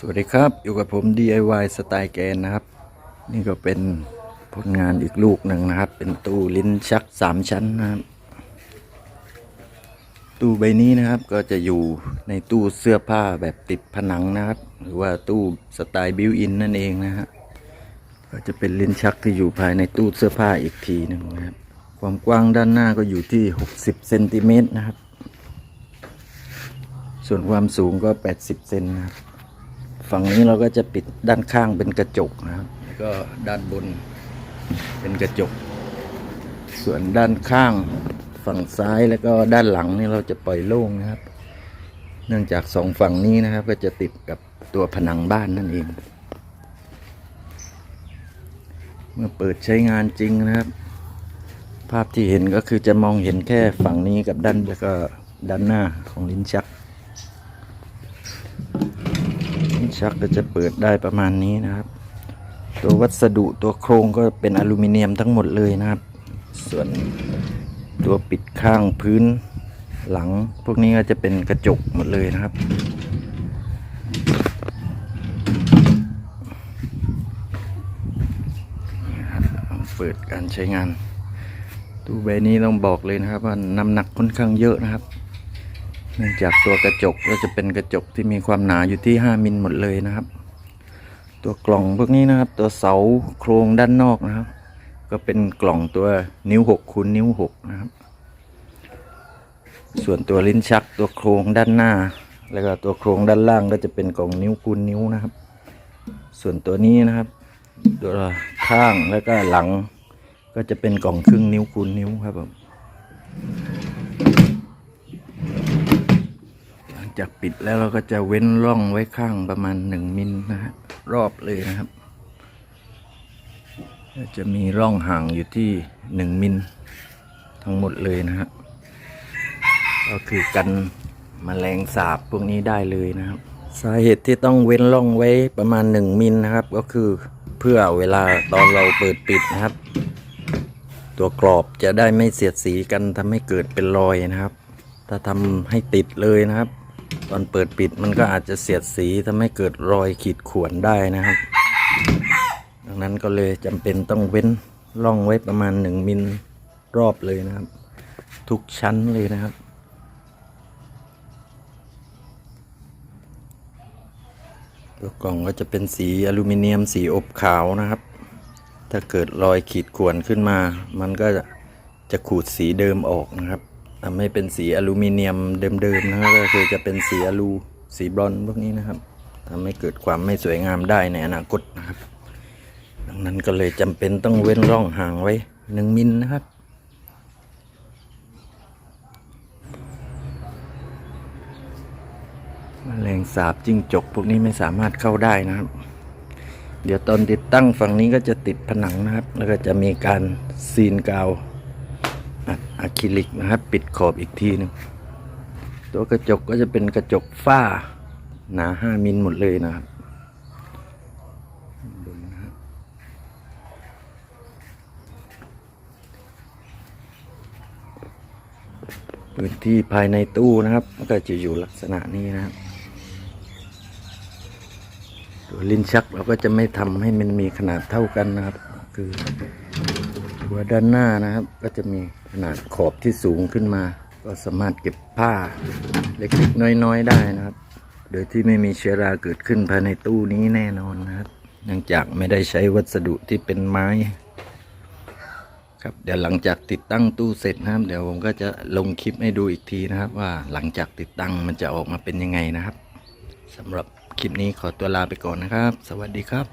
สวัสดีครับ อยู่กับผม DIY สไตล์แกนนะครับ นี่ก็เป็นผลงานอีกลูกหนึ่งนะครับ เป็นตู้ลิ้นชักสามชั้นนะครับ ตู้ใบนี้นะครับก็จะอยู่ในตู้เสื้อผ้าแบบติดผนังนะครับ หรือว่าตู้สไตล์บิวอินนั่นเองนะฮะก็จะเป็นลิ้นชักที่อยู่ภายในตู้เสื้อผ้าอีกทีหนึ่งนะครับ ความกว้างด้านหน้าก็อยู่ที่ 60เซนติเมตรนะครับ ส่วนความสูงก็ 80เซนนะครับ ฝั่งนี้เราก็จะปิดด้านข้างเป็นกระจกนะครับแล้วก็ด้านบนเป็นกระจก ส่วนด้านข้างฝั่งซ้ายแล้วก็ด้านหลังนี่เราจะปล่อยโล่งนะครับ เนื่องจากสองฝั่งนี้นะครับ ก็จะติดกับตัวผนังบ้านนั่นเอง เมื่อเปิดใช้งานจริงนะครับ ภาพที่เห็นก็คือจะมองเห็นแค่ฝั่งนี้กับด้านแล้วก็ด้านหน้าของลิ้นชัก ลิ้น ชักก็จะเปิดได้ประมาณนี้นะครับ ตัววัสดุตัวโครงก็เป็นอลูมิเนียมทั้งหมดเลยนะครับ ส่วนตัวปิดข้างพื้นหลัง พวกนี้ก็จะเป็นกระจกหมดเลยนะครับเปิดการใช้งานตู้ใบนี้ต้องบอกเลยนะครับว่าน้ำหนักค่อนข้างเยอะนะครับ เนื่องจากตัวกระจกก็จะเป็นกระจกที่มีความหนาอยู่ที่ 5 มิลหมดเลยนะครับ ตัวกล่องพวกนี้นะครับ ตัวเสาโครงด้านนอกนะครับ ก็เป็นกล่องตัวนิ้ว6คูณนิ้ว6นะครับ ส่วนตัวลิ้นชักตัวโครงด้านหน้า แล้วก็ตัวโครงด้านล่างก็จะเป็นกล่องนิ้วคูณนิ้วนะครับ ส่วนตัวนี้นะครับ ตัวข้างแล้วก็หลังก็จะเป็นกล่องครึ่งนิ้วคูณนิ้วครับผม หลัง จากปิดแล้วเราก็จะเว้นร่องไว้ข้างประมาณหนึ่งมิลนะฮะรอบเลยนะครับ จะมีร่องห่างอยู่ที่หนึ่งมิลทั้งหมดเลยนะฮะก็คือกันมแมลงสาบพวกนี้ได้เลยนะครับ สาเหตุที่ต้องเว้นร่องไว้ประมาณหนึ่งมิลนะครับ ก็คือเพื่อเวลาตอนเราเปิดปิดนะครับ ตัวกรอบจะได้ไม่เสียดสีกันทำให้เกิดเป็นรอยนะครับ ถ้าทำให้ติดเลยนะครับ ตอนเปิดปิดมันก็อาจจะเสียดสีทำให้เกิดรอยขีดข่วนได้นะครับ ดังนั้นก็เลยจำเป็นต้องเว้นร่องไว้ประมาณหนึ่งมิลรอบเลยนะครับ ทุกชั้นเลยนะครับตัวกล่องก็จะเป็นสีอลูมิเนียมสีอบขาวนะครับ ถ้าเกิดรอยขีดข่วนขึ้นมา มันก็จะขูดสีเดิมออกนะครับ ทำให้เป็นสีอลูมิเนียมเดิมๆนะครับก็คือจะเป็นสีอลูสีบรอนพวกนี้นะครับทำให้เกิดความไม่สวยงามได้ในอนาคตนะครับ ดังนั้นก็เลยจำเป็นต้องเว้นร่องห่างไว้หนึ่งมิลนะครับแมลงสาบจิ้งจกพวกนี้ไม่สามารถเข้าได้นะครับ เดี๋ยวตอนติดตั้งฝั่งนี้ก็จะติดผนังนะครับ แล้วก็จะมีการซีนกาว อะคริลิกนะครับ ปิดขอบอีกทีหนึงตัวกระจกก็จะเป็นกระจกฝ้า หนา5มิลหมดเลยนะครับดูนะครับพื้นที่ภายในตู้นะครับก็จะอยู่ลักษณะนี้นะครับตัวลิ้นชักเราก็จะไม่ทำให้มันมีขนาดเท่ากันนะครับ คือ ตัวด้านหน้านะครับ ก็จะมีขนาดขอบที่สูงขึ้นมา ก็สามารถเก็บผ้าเล็กๆน้อยๆได้นะครับ โดยที่ไม่มีเชื้อราเกิดขึ้นภายในตู้นี้แน่นอนนะครับเนื่องจากไม่ได้ใช้วัสดุที่เป็นไม้ ครับเดี๋ยวหลังจากติดตั้งตู้เสร็จนะครับ เดี๋ยวผมก็จะลงคลิปให้ดูอีกทีนะครับ ว่าหลังจากติดตั้งมันจะออกมาเป็นยังไงนะครับสำหรับคลิปนี้ขอตัวลาไปก่อนนะครับ สวัสดีครับ